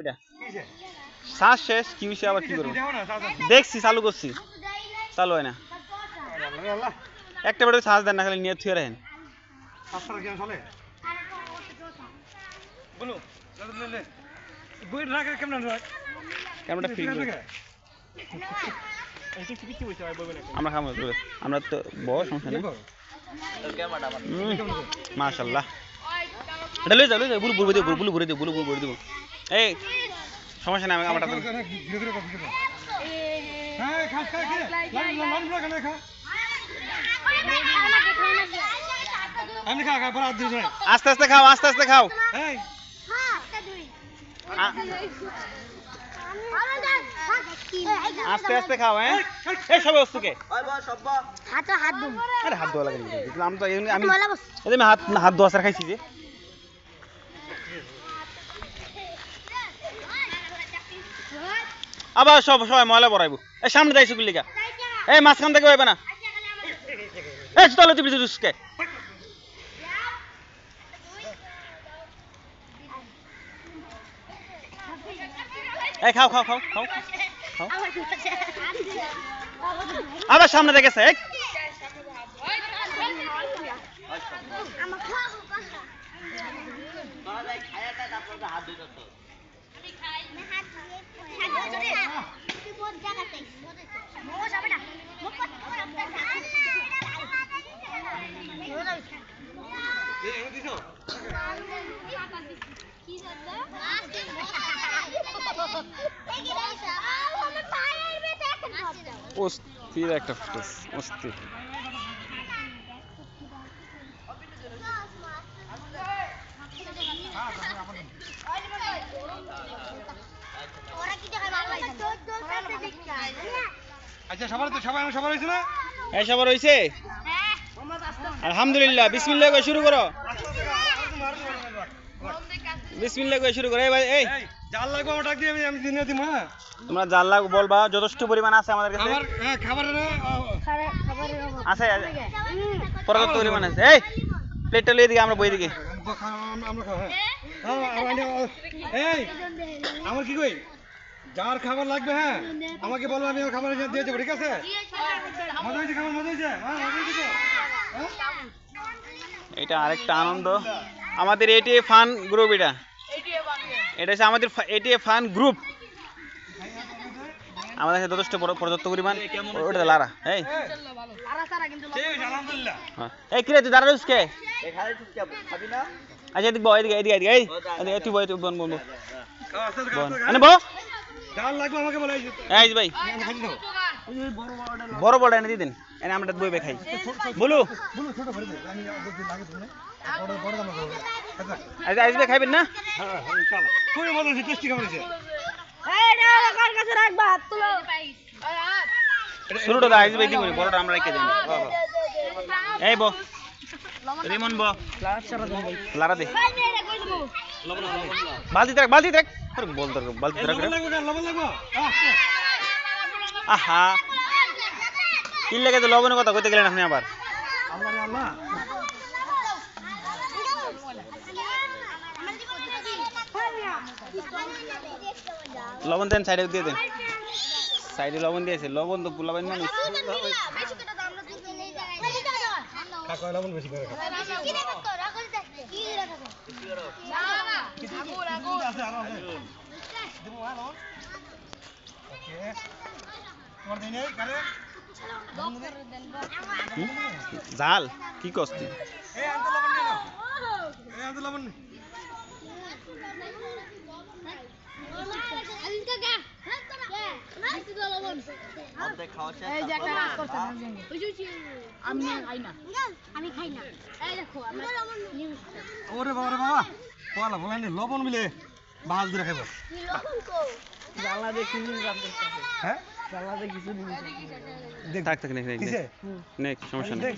ওইটা শ্বাস শেষ। কি হয়েছে আবার কি করব? দেখছি চালু করছি। চালু হয় না। একটা বেটা শ্বাস দেন না খালি নিয়ে থুয়ে রাখেন। ক্যামেরাটা আমরা খাব তুলে। আমরা তো বড় সমস্যা নেই। মাশাল্লাহ এটা বুলু বুলু বুলু বুলু বুলু বুলু এই সমস্যা নাই আমরা তো আমি খা দিই আস্তে আস্তে খাও আস্তে আস্তে খাও। এই। আস্তে আস্তে খাও হ্যাঁ? এই সবে বস্তুকে। হাত হাত আরে হাত ধোয়া লাগে? দেখলাম তো আমি আমি হাত হাত ধোয়া খাইছি যে। আবার সব সবাই ময়লা বড়াইবো এই সামনে যাইছো গুলিকা এই মাঝখান থেকে হইবে না। এই চলো তুই বিজুসকে এই খাও খাও খাও খাও খাও। আবার সামনে দেখেছে এই অস্থির একটা ফুটেজ অস্থির আচ্ছা সবার তো সবাই সবার হয়েছে না? এই সবার হয়েছে। আলহামদুলিল্লাহ বিসমিল্লাহ করে শুরু করো। বিসমিল্লাহ করে শুরু করো। এই ভাই এই। জাল লাগবে আমার ডাক দিয়ে আমি আমি দিনে দিব হ্যাঁ? তোমরা জানলা বলবা যথেষ্ট পরিমাণ আছে আমাদের কাছে। আমার হ্যাঁ খাবার আছে পর্যাপ্ত পরিমাণ আছে। এই প্লেটটা লিয়ে দিকে আমরা বই দিকে। আমরা খাও হ্যাঁ। হ্যাঁ, আমার আইনে- এই আমার কি কই? যার খাবার লাগবে হ্যাঁ আমাকে বলো আমি আমার খাবার দিয়ে দেবো ঠিক আছে? মজা হয়েছে খাবার মজা হয়েছে? হ্যাঁ? হ্যাঁ? এটা আরেকটা আনন্দ। আমাদের এটি ফান গ্রুপ এটা। এটা হচ্ছে আমাদের এটি ফান গ্রুপ আমাদের কাছে যথেষ্ট বড় পর্যাপ্ত পরিমাণ। ওটা লারা। এই। হ্যাঁ। এই কিরে তুই দাঁড়াচ্ছিস কে? আচ্ছা এদিকে এদিকে এদিকে এদিকে এই। তুই বল তুই বল বল বল। খাও, লাগবে আমাকে বলে ভাই। দেবো বড় বড় এনে দিয়ে দেন। এনে আমরা বই বে খাই। বলু। আচ্ছা। আজকে আসবে খাইবেন না? হ্যাঁ হ্যাঁ খুবই মজা হয়েছে টেস্টি খাবার হয়েছে? শুরুটা দা আসবে কি করি? বড়টা আমরা রেখে দিই এই বো রিমন বো লারা দে। বালতি দেখ বালতি দেখ। আরে বল দর বালতি দেখ লবণ আহ, কি লাগে তো লবণের কথা কইতে গেলেন আপনি আবার। লবণ দেন সাইডে দিয়ে দেন। সাইডে লবণ দিয়েছে। লবণ তো পুলাবেন মানুষ। কাকা লবণ বেশি করে জাল? কি কস্তি দেবো হ্যাঁ লবণ নিয়ে দিন এই কারে হুম? কি এই আনতে লবণ নিয়ে নাও এই আনতে লবণ নে। আমি খাই না। এই দেখো আমরা ওরে বাবা রে বাবা। পোয়ালা বলাই নে লবণ মিলে বাহাল দিয়ে খাইব হ্যাঁ? দেখ থাক থাক সমস্যা নেই।